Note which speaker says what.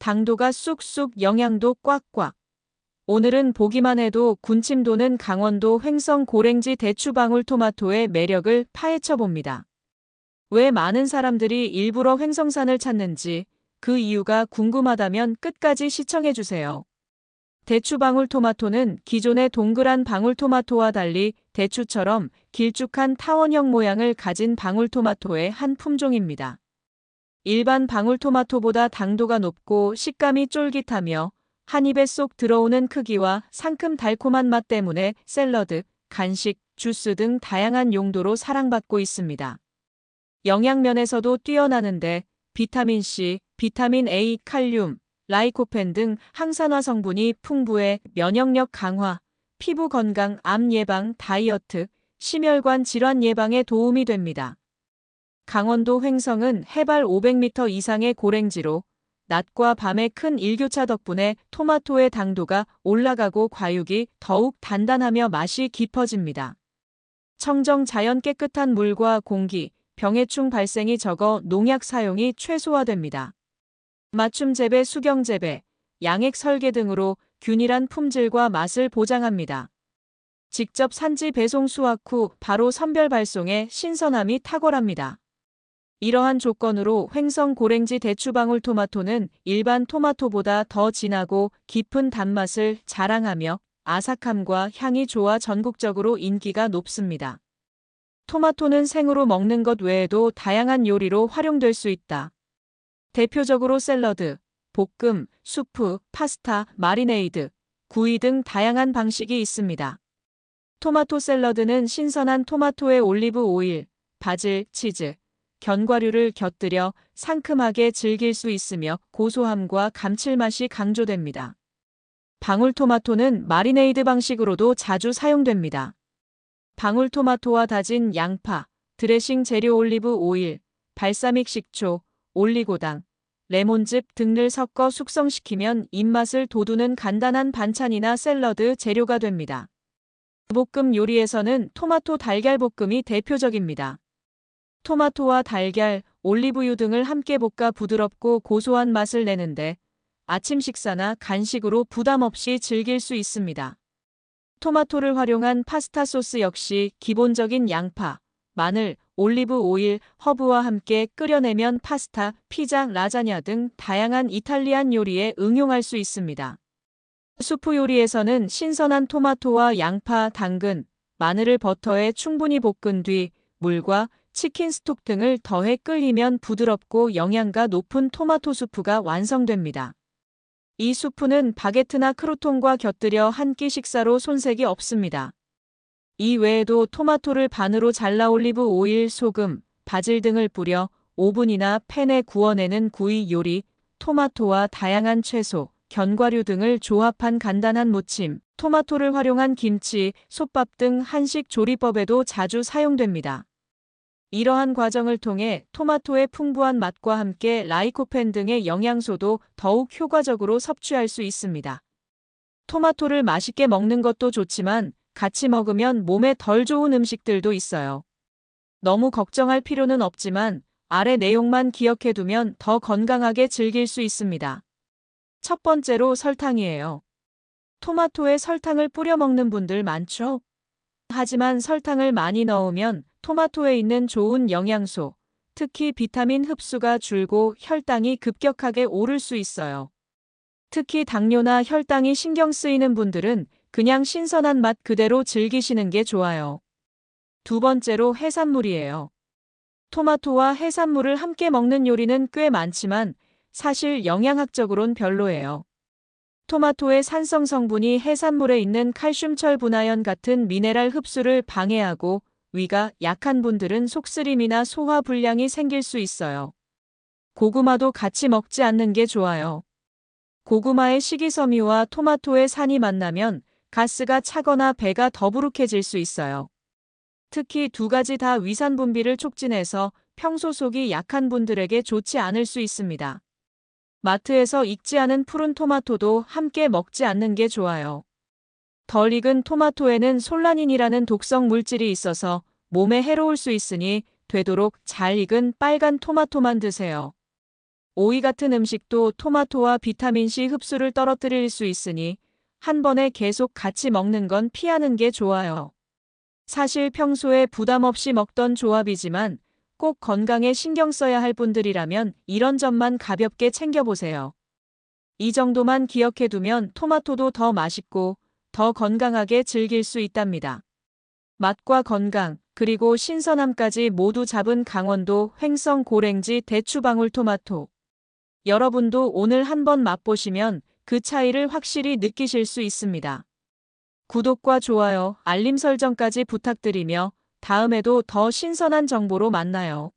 Speaker 1: 당도가 쑥쑥 영양도 꽉꽉. 오늘은 보기만 해도 군침 도는 강원도 횡성 고랭지 대추방울 토마토의 매력을 파헤쳐 봅니다. 왜 많은 사람들이 일부러 횡성산을 찾는지 그 이유가 궁금하다면 끝까지 시청해 주세요. 대추방울 토마토는 기존의 동그란 방울 토마토와 달리 대추처럼 길쭉한 타원형 모양을 가진 방울 토마토의 한 품종입니다. 일반 방울토마토보다 당도가 높고 식감이 쫄깃하며 한 입에 쏙 들어오는 크기와 상큼 달콤한 맛 때문에 샐러드, 간식, 주스 등 다양한 용도로 사랑받고 있습니다. 영양면에서도 뛰어나는데 비타민C, 비타민 A, 칼륨, 라이코펜 등 항산화 성분이 풍부해 면역력 강화, 피부 건강, 암 예방, 다이어트, 심혈관 질환 예방에 도움이 됩니다. 강원도 횡성은 해발 500m 이상의 고랭지로 낮과 밤의 큰 일교차 덕분에 토마토의 당도가 올라가고 과육이 더욱 단단하며 맛이 깊어집니다. 청정 자연 깨끗한 물과 공기, 병해충 발생이 적어 농약 사용이 최소화됩니다. 맞춤 재배, 수경 재배, 양액 설계 등으로 균일한 품질과 맛을 보장합니다. 직접 산지 배송 수확 후 바로 선별 발송에 신선함이 탁월합니다. 이러한 조건으로 횡성 고랭지 대추방울 토마토는 일반 토마토보다 더 진하고 깊은 단맛을 자랑하며 아삭함과 향이 좋아 전국적으로 인기가 높습니다. 토마토는 생으로 먹는 것 외에도 다양한 요리로 활용될 수 있다. 대표적으로 샐러드, 볶음, 수프, 파스타, 마리네이드, 구이 등 다양한 방식이 있습니다. 토마토 샐러드는 신선한 토마토에 올리브 오일, 바질, 치즈, 견과류를 곁들여 상큼하게 즐길 수 있으며 고소함과 감칠맛이 강조됩니다. 방울토마토는 마리네이드 방식으로도 자주 사용됩니다. 방울토마토와 다진 양파, 드레싱 재료 올리브 오일, 발사믹 식초, 올리고당, 레몬즙 등을 섞어 숙성시키면 입맛을 돋우는 간단한 반찬이나 샐러드 재료가 됩니다. 볶음 요리에서는 토마토 달걀 볶음이 대표적입니다. 토마토와 달걀, 올리브유 등을 함께 볶아 부드럽고 고소한 맛을 내는데 아침 식사나 간식으로 부담 없이 즐길 수 있습니다. 토마토를 활용한 파스타 소스 역시 기본적인 양파, 마늘, 올리브 오일, 허브와 함께 끓여내면 파스타, 피자, 라자냐 등 다양한 이탈리안 요리에 응용할 수 있습니다. 수프 요리에서는 신선한 토마토와 양파, 당근, 마늘을 버터에 충분히 볶은 뒤 물과 치킨 스톡 등을 더해 끓이면 부드럽고 영양가 높은 토마토 수프가 완성됩니다. 이 수프는 바게트나 크로통과 곁들여 한 끼 식사로 손색이 없습니다. 이 외에도 토마토를 반으로 잘라 올리브 오일, 소금, 바질 등을 뿌려 오븐이나 팬에 구워내는 구이 요리, 토마토와 다양한 채소, 견과류 등을 조합한 간단한 무침, 토마토를 활용한 김치, 솥밥 등 한식 조리법에도 자주 사용됩니다. 이러한 과정을 통해 토마토의 풍부한 맛과 함께 라이코펜 등의 영양소도 더욱 효과적으로 섭취할 수 있습니다. 토마토를 맛있게 먹는 것도 좋지만 같이 먹으면 몸에 덜 좋은 음식들도 있어요. 너무 걱정할 필요는 없지만 아래 내용만 기억해 두면 더 건강하게 즐길 수 있습니다. 첫 번째로 설탕이에요. 토마토에 설탕을 뿌려 먹는 분들 많죠? 하지만 설탕을 많이 넣으면 토마토에 있는 좋은 영양소, 특히 비타민 흡수가 줄고 혈당이 급격하게 오를 수 있어요. 특히 당뇨나 혈당이 신경 쓰이는 분들은 그냥 신선한 맛 그대로 즐기시는 게 좋아요. 두 번째로 해산물이에요. 토마토와 해산물을 함께 먹는 요리는 꽤 많지만 사실 영양학적으론 별로예요. 토마토의 산성 성분이 해산물에 있는 칼슘 철 분화연 같은 미네랄 흡수를 방해하고 위가 약한 분들은 속쓰림이나 소화 불량이 생길 수 있어요. 고구마도 같이 먹지 않는 게 좋아요. 고구마의 식이섬유와 토마토의 산이 만나면 가스가 차거나 배가 더부룩해질 수 있어요. 특히 두 가지 다 위산 분비를 촉진해서 평소 속이 약한 분들에게 좋지 않을 수 있습니다. 마트에서 익지 않은 푸른 토마토도 함께 먹지 않는 게 좋아요. 덜 익은 토마토에는 솔라닌이라는 독성 물질이 있어서 몸에 해로울 수 있으니 되도록 잘 익은 빨간 토마토만 드세요. 오이 같은 음식도 토마토와 비타민C 흡수를 떨어뜨릴 수 있으니 한 번에 계속 같이 먹는 건 피하는 게 좋아요. 사실 평소에 부담 없이 먹던 조합이지만 꼭 건강에 신경 써야 할 분들이라면 이런 점만 가볍게 챙겨보세요. 이 정도만 기억해두면 토마토도 더 맛있고 더 건강하게 즐길 수 있답니다. 맛과 건강, 그리고 신선함까지 모두 잡은 강원도 횡성 고랭지 대추방울 토마토. 여러분도 오늘 한번 맛보시면 그 차이를 확실히 느끼실 수 있습니다. 구독과 좋아요, 알림 설정까지 부탁드리며 다음에도 더 신선한 정보로 만나요.